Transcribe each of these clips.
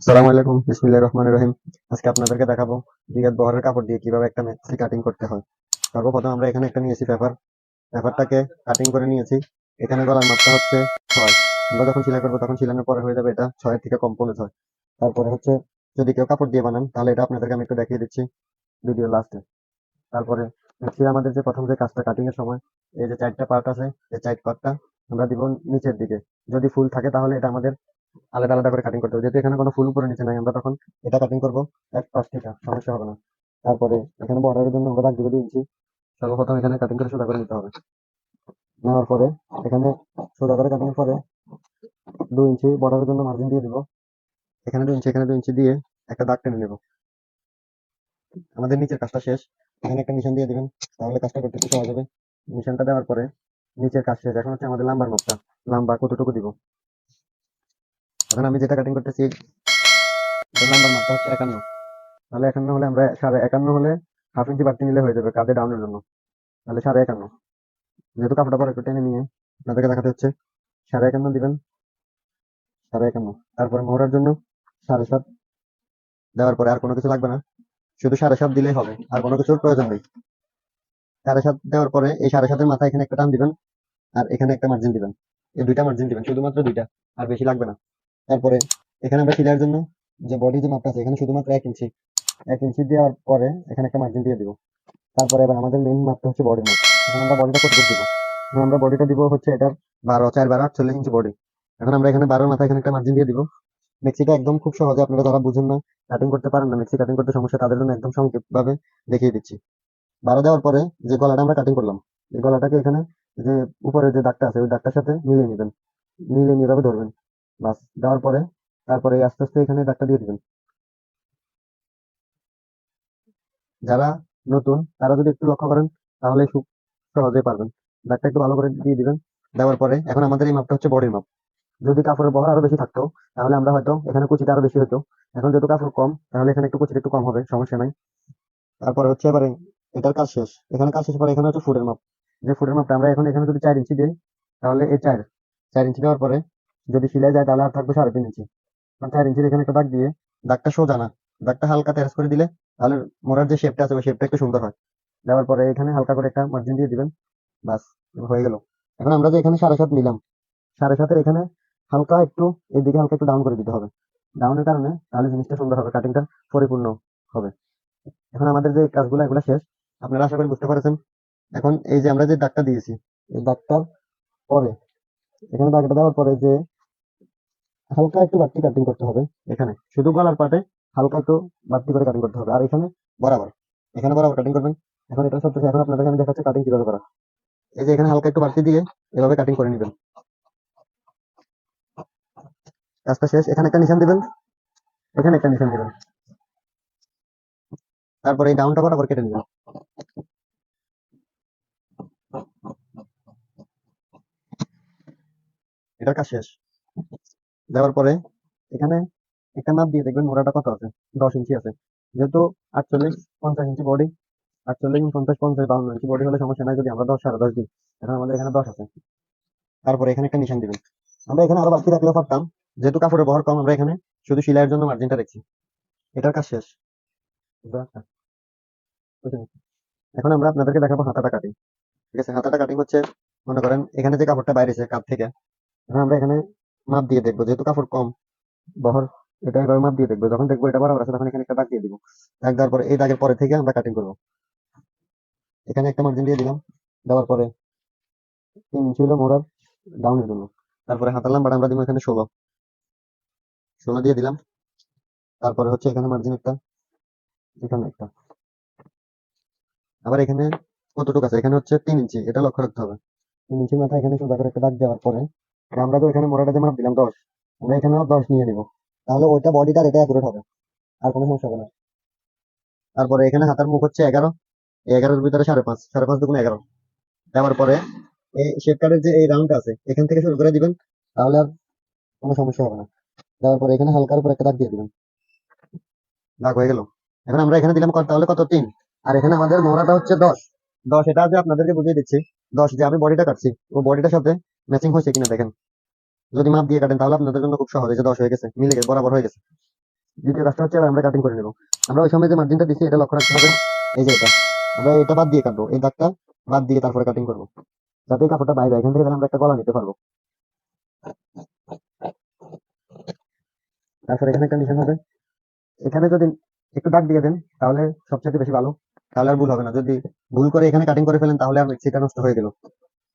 আসসালামু আলাইকুম, বিসমিল্লাহির রহমানির রহিম। আজকে আপনাদেরকে দেখাবো রিয়াদ বহরের কাপড় দিয়ে কীভাবে একটা মেক্সি কাটিং করতে হয়। সর্বপ্রথম আমরা এখানে একটা নিয়েছি পেপার পেপারটাকে কাটিং করে নিয়েছি। এখানে গলার মাপটা হচ্ছে ছয়। আমরা যখন সেলাই করব তখন সেলানোর পরে হয়ে যাবে এটা ছয়ের থেকে কম পড়ে ছয়। তারপরে হচ্ছে যদি কেউ কাপড় দিয়ে বানান, তাহলে এটা আপনাদেরকে আমি একটু দেখিয়ে দিচ্ছি ভিডিও লাস্টে তারপরে হচ্ছে আমাদের যে প্রথম যে কাজটা কাটিং এর সময়, এই যে চারটা পার্ট আছে, এই চার পার্টটা আমরা দিব নিচের দিকে। যদি ফুল থাকে তাহলে এটা আমাদের আলাদা আলাদা করে কাটিং করতে হবে। যেহেতু এখানে কোনো ফুল উপরে নিচে নাই, আমরা তখন এটা কাটিং করব, এক পাশ থেকে, সমস্যা হবে না। তারপরে এখানে বর্ডারের জন্য আমরা দাগ দুই ইঞ্চি সর্বপ্রথম এখানে কাটিং করে সোজা করে নিতে হবে। নেওয়ার পরে এখানে সোজা করে কাটিং পরে দুই ইঞ্চি বর্ডারের জন্য মার্জিন দিয়ে দিব। এখানে দুই ইঞ্চি, এখানে দুই ইঞ্চি দিয়ে একটা দাগ টেনে নেব। আমাদের নিচের কাজটা শেষ। এখানে একটা নিশান দিয়ে দিবেন, তাহলে কাজটা করতে সহজ হবে নিশানটা দেওয়ার পরে নিচের কাজ শেষ। এখন হচ্ছে আমাদের লাম্বার মাপটা লাম্বা কতটুকু দিব? এখন আমি যেটা কাটিং করতেছি একান্ন। তাহলে একান্ন হলে আমরা সাড়ে একান্ন হলে হাফ ইঞ্চি বাড়তি নিলে হয়ে যাবে কাঁধে ডাউনের জন্য। তাহলে সাড়ে একান্ন। যেহেতু কাপড়টা পরে একটু টেনে নিয়ে আপনাদেরকে দেখাতে হচ্ছে, সাড়ে একান্ন দিবেন, সাড়ে একান্ন। তারপরে মোহরার জন্য সাড়ে সাত দেওয়ার পরে আর কোনো কিছু লাগবে না। শুধু সাড়ে সাত দিলেই হবে, আর কোনো কিছুর প্রয়োজন নেই। সাড়ে সাত দেওয়ার পরে এই সাড়ে সাতের মাথায় এখানে একটা টান দিবেন, আর এখানে একটা মার্জিন দিবেন। এই দুইটা মার্জিন দিবেন, শুধুমাত্র দুইটা, আর বেশি লাগবে না। তারপরে এখানে আমরা সিলাইয়ের জন্য যে বডি যে মাপটা আছে, এখানে শুধুমাত্র এক ইঞ্চি এক ইঞ্চি দেওয়ার পরে এখানে একটা মার্জিন দিয়ে দিব। তারপরে এবার আমাদের মেইন মাপটা হচ্ছে বডি মাপ এখন আমরা বডিটা কতটুকু দিব? এখন আমরা বডিটা দিব হচ্ছে এটার বারো, চার, বারো আটচল্লিশ ইঞ্চি বডি এখন আমরা এখানে বারোর মাথায় এখানে একটা মার্জিন দিয়ে দিব। মেক্সিটা একদম খুব সহজে, আপনারা যারা বুঝেন না কাটিং করতে পারেন না মেক্সি কাটিং করতে সমস্যা, তাদের জন্য একদম সংক্ষিপ্ত ভাবে দেখিয়ে দিচ্ছি। বারো দেওয়ার পরে যে গলাটা আমরা কাটিং করলাম, এই গলাটাকে এখানে যে উপরে যে দাগটা আছে, ওই দাগটার সাথে মিলিয়ে নেবেন। মিলিয়ে নিয়ে ধরবেন। বাস, দেওয়ার পরে, তারপরে আস্তে আস্তে এখানে দাগটা দিয়ে দিবেন। যারা নতুন, তারা যদি একটু লক্ষ্য করেন, তাহলে খুব সহজে পারবেন। দাগটা একটু ভালো করে দিয়ে দিবেন। দেওয়ার পরে, এখন আমাদের এই মাপটা হচ্ছে বডির মাপ। যদি কাপড়ের বহর আরও বেশি থাকতো, তাহলে আমরা হয়তো এখানে কুচিটা আরও বেশি হতো। এখন যেহেতু কাপড় কম, তাহলে এখানে একটু কুচিটা একটু কম হবে, সমস্যা নাই। তারপরে হচ্ছে এবারে, এটার কাজ শেষ। এখানে কাজ শেষ পরে এখানে হচ্ছে ফুটের মাপ। যে ফুটের মাপটা আমরা এখন এখানে যদি চার ইঞ্চি দিই, তাহলে এই চার চার ইঞ্চি দেওয়ার পরে যদি সিলাই যায় তাহলে আর থাকবে সাড়ে তিন ইঞ্চি। কারণ চার ইঞ্চির এখানে একটা দাগ দিয়ে দাগটা সোজা না। দাগটা হালকা তেরাস করে দিলে তাহলে মোড়ার যে শেপটা আছে ওই শেপটা একটু সুন্দর হয়। দেওয়ার পরে এখানে হালকা করে একটা মার্জিন দিয়ে দিবেন। বাস হয়ে গেল। এখন আমরা যে এখানে সাড়ে সাত নিলাম, সাড়ে সাতের এখানে হালকা একটু, এদিকে হালকা একটু ডাউন করে দিতে হবে। ডাউনের কারণে তাহলে জিনিসটা সুন্দর হবে কাটিংটা পরিপূর্ণ হবে। এখন আমাদের যে কাজগুলো, এগুলো শেষ। আপনারা আশা করি বুঝতে পারছেন। এখন এই যে আমরা যে দাগটা দিয়েছি, এই দাগটার পরে, এখানে দাগটা দেওয়ার পরে যে হালকা একটু বাড়তি কাটিং করতে হবে এখানে। শুধু গলার পাটে হালকা একটু বাড়তি করে কাটিং করতে হবে। আর এখানে বরাবর এখানে বরাবর কাটিং করবেন। এখন এটা সব এখন আপনাদেরকে আমি দেখাচ্ছি কাটিং কীভাবে করা। এই যে এখানে হালকা একটু বাড়তি দিয়ে এভাবে কাটিং করে নেবেন। কাজটা শেষ। এখানে একটা নিশান দিবেন। এখানে একটা নিশান দিবেন। তারপরে এই ডাউনটা বরাবর কেটে নেবেন। এটার কাজ শেষ। দেওয়ার পরে এখানে একটা মাপ দিয়ে দেখবেন মোড়াটা কত আছে? দশ ইঞ্চি আছে। যেহেতু আটচল্লিশ পঞ্চাশ ইঞ্চি বডি আটচল্লিশ পঞ্চাশ পঞ্চাশ বাউন্ন ইঞ্চি বডি হলে সমস্যা নাই যদি আমরা দশ সাড়ে দশ দিই এখন আমাদের এখানে দশ আছে। তারপরে এখানে একটা নিশান দিবেন। আমরা এখানে আরও বাড়তি রাখলেও পারতাম, যেহেতু কাপড়ের বহর কম, আমরা এখানে শুধু সেলাইয়ের জন্য মার্জিনটা রেখেছি এটার কাজ শেষ। এখন আমরা আপনাদেরকে দেখাবো হাতাটা কাটিং ঠিক আছে? হাতাটা কাটিং হচ্ছে, মনে করেন এখানে যে কাপড়টা বাইরেছে, কাপ থেকে, এখন আমরা এখানে মাপ দিয়ে দেখব, যেহেতু কাপড় কম, বহর, এটা এভাবে মাপ দিয়ে দেখব, যখন দেখব এটা বরাবর আছে, তখন এখানে একটা দাগ দিয়ে দিব। দাগ দেওয়ার পরে, এই দাগের পরে থেকে আমরা কাটিং করব। এখানে একটা মার্জিন দিয়ে দিলাম, দেওয়ার পরে তিন ইঞ্চি হলো মোড়ার ডাউনের জন্য তারপরে হাতার লাম্বাটা আমরা দিব এখানে ষোলো। ষোলো দিয়ে দিলাম, তারপরে হচ্ছে এখানে মার্জিন একটা, এখানে একটা। আবার এখানে কতটুকু আছে? এখানে হচ্ছে তিন ইঞ্চি এটা লক্ষ্য রাখতে হবে। তিন ইঞ্চি মাথা এখানে সোজা করে একটা দাগ দেওয়ার পরে আমরা তো এখানে মোড়াটা যে মাপ দিলাম দশ। আমরা এখানেও দশ নিয়ে নিব। তাহলে ওইটা বডিটার এটা অ্যাকুরেট হবে। আর কোনো সমস্যা হবে না। তারপরে এখানে হাতার মুখ হচ্ছে এগারো। এগারোর ভিতরে সাড়ে পাঁচ। সাড়ে পাঁচ দুগুণ এগারো। দেওয়ার পরে এই শেপ কার্ডের যে এই রাউন্ডটা আছে, এখান থেকে শুরু করে দিবেন, তাহলে আর কোনো সমস্যা হবে না। দেওয়ার পরে এখানে হালকার উপর একটা দাগ দিয়ে দিবেন। দাগ হয়ে গেল। এখন আমরা এখানে দিলাম তাহলে কত? তিন। আর এখানে আমাদের মোড়াটা হচ্ছে দশ। দশ, এটা যে আপনাদেরকে বুঝিয়ে দিচ্ছি, দশ যে আমি বডিটা কাটছি, ও বডিটার সাথে ম্যাচিং হয়েছে কিনা দেখেন। যদি মাপ দিয়ে কাটেন, তাহলে আপনাদের জন্য খুব সহজ। যে দশ হয়ে গেছে, মিলে গেছে, বরাবর হয়ে গেছে। দ্বিতীয় কাজটা হচ্ছে আমরা কাটিং করে নেব। আমরা ওই সময় যে মার্জিনটা দিচ্ছি এটা লক্ষ্য রাখতে হবে। এই যে এটা, আমরা এটা বাদ দিয়ে কাটবো। এই দাগটা বাদ দিয়ে তারপরে কাটিং করব। যাতে কাপড়টা বাইরে, এখান থেকে আমরা একটা গলা নিতে পারব। তারপরে এখানে একটা নিশান হবে। এখানে যদি একটু দাগ দিয়ে দেন, তাহলে সবচেয়ে বেশি ভালো। তাহলে আর ভুল হবে না। যদি ভুল করে এখানে কাটিং করে ফেলেন, তাহলে আর সেটা নষ্ট হয়ে গেল।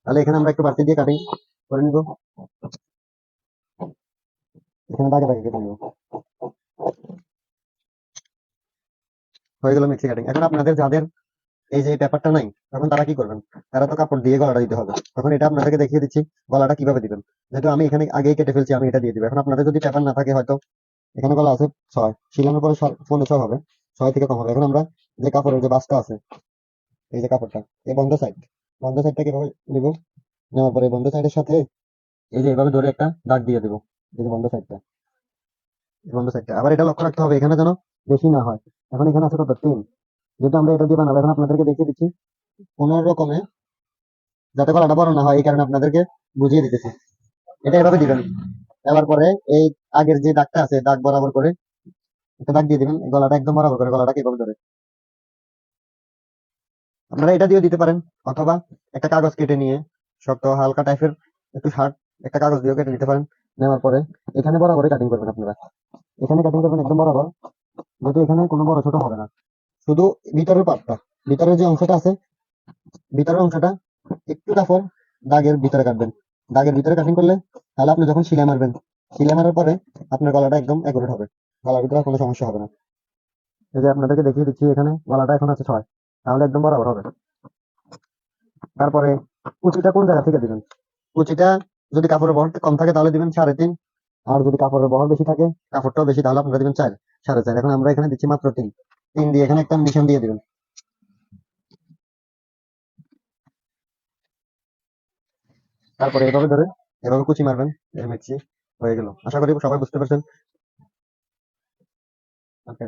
তাহলে এখানে আমরা একটু বাড়তি দিয়ে কাটিং করে নিব। এখানে দাগে দাগে কেটে নিব। হয়ে গেল মিক্সি কাটিং এখন আপনাদের যাদের এই যে নাই, তখন তারা কি করবেন? তারা তো কাপড় দিয়ে গলাটা দিতে হবে। তখন এটা আপনাদেরকে দেখিয়ে দিচ্ছি, গলাটা কীভাবে দিবেন। যেহেতু আমি এখানে আগেই কেটে ফেলছি, আমি এটা দিয়ে দিব। এখন আপনাদের যদি পেপার না থাকে, হয়তো এখানে গলা আছে ছয়। শিলানোর পরে ছয় হবে। ছয় থেকে কম হবে। এখন আমরা যে কাপড়ের যে বাসটা আছে, এই যে কাপড়টা এই বন্ধ সাইড বন্ধ সাইডটা কীভাবে দিব নেওয়ার পরে বন্ধ সাইডের সাথে এই যে এভাবে ধরে একটা দাগ দিয়ে দিব, এই যে বন্ধ সাইডটা বন্ধ সাইডটা আবার এটা লক্ষ্য রাখতে হবে, এখানে যেন বেশি না হয়। এখন এখানে আছে কত? তিন। যেহেতু আমরা এটা দিয়ে বানাবো, এখন আপনাদেরকে দেখিয়ে দিচ্ছি। কোন রকমে যাতে গলাটা বড় না হয়, এই কারণে আপনাদেরকে বুঝিয়ে দিতেছি। এটা এভাবে দিবেন। দেওয়ার পরে এই আগের যে দাগটা আছে, দাগ বরাবর করে একটা দাগ দিয়ে দিবেন। গলাটা একদম বরাবর করে গলাটা কীভাবে ধরে। আপনারা এটা দিয়ে দিতে পারেন। অথবা একটা কাগজ কেটে নিয়ে, শক্ত, হালকা টাইপের একটু শার্ট একটা কাগজ দিয়ে কেটে নিতে পারেন। নেওয়ার পরে এখানে বরাবরই কাটিং করবেন আপনারা। এখানে কাটিং করবেন একদম বরাবর। যেহেতু এখানে কোনো বড় ছোট হবে না। শুধু ভিতরের পার্টটা ভিতরের যে অংশটা আছে, ভিতরের অংশটা একটু কাপড় দাগের ভিতরে কাটবেন। দাগের ভিতরে কাটিং করলে তাহলে আপনি যখন সিলাই মারবেন সিলাই মারার পরে আপনার গলাটা একদম একুরেট হবে। গলার ভিতরে কোনো সমস্যা হবে না। এই যে আপনাদেরকে দেখিয়ে দিচ্ছি, এখানে গলাটা এখন আছে ছয়। তাহলে একদম বরাবর হবে। তারপরে কুচিটা কোন জায়গা থেকে দিবেন? কুচিটা যদি কাপড়ের বহর কম থাকে তাহলে দিবেন সাড়ে তিন। আর যদি কাপড়ের বহর বেশি থাকে, কাপড়টাও বেশি, তাহলে আপনারা দিবেন চার। সাড়ে চার। এখন আমরা এখানে দিচ্ছি মাত্র তিন। তিন দিয়ে এখানে একটা নিশান দিয়ে দিবেন। তারপরে এভাবে ধরে, এভাবে কুচি মারবেন। মিক্সি হয়ে গেল। আশা করি সবাই বুঝতে পারছেন। ওকে